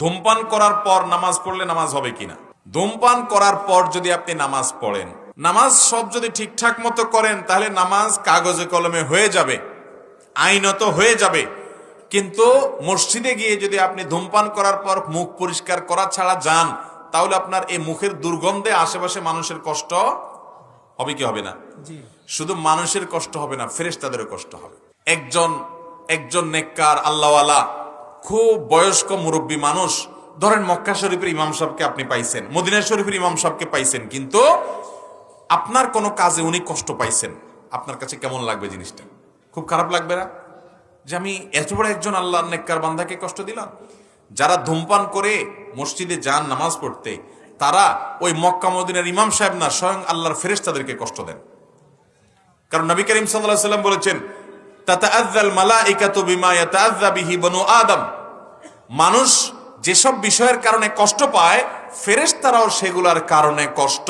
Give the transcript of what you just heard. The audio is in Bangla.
ধূমপান করার পর নামাজ পড়লে নামাজ হবে কিনা? ধূমপান করার পর যদি আপনি নামাজ পড়েন নামাজ সব যদি ঠিকঠাক মতো করেন তাহলে নামাজ কাগজে কলমে হয়ে যাবে আইনত হয়ে যাবে। কিন্তু মসজিদে গিয়ে যদি আপনি ধূমপান করার পর মুখ পরিষ্কার করা ছাড়া যান তাহলে আপনার এই মুখের দুর্গন্ধে আশেপাশে মানুষের কষ্ট হবে কি হবে না? শুধু মানুষের কষ্ট হবে না ফেরেস তাদেরও কষ্ট হবে। একজন একজন নেককার আল্লাহওয়ালা খুব বয়স্ক মুরব্বী মানুষ। ধরেন মক্কা শরীফের ইমাম সাহেবকে আপনি পাইছেন, মদিনা শরীফের ইমাম সাহেবকে পাইছেন, কিন্তু আপনার কোনো কাজে উনি কষ্ট পাইছেন। আপনার কাছে কেমন লাগবে জিনিসটা? খুব খারাপ লাগবে না? যে আমি এত বড় একজন আল্লাহ নেককার বান্ধাকে কষ্ট দিলাম? যারা ধূমপান করে মসজিদে যান, নামাজ পড়তে, তারা ওই মক্কা মদিনার ইমাম সাহেব না, স্বয়ং আল্লাহর ফেরেস তাদেরকে কষ্ট দেন। কারণ নবী করিম আলাইহি সাল্লাম বলেছেন তাতাআজ্জাল মালাইকাতু বিমা ইয়াতাআজ্জা বিহি বনু আদম। মানুষ যেসব বিষয়ের কারণে কষ্ট পায়, ফেরেশতারাও সেগুলার কারণে কষ্ট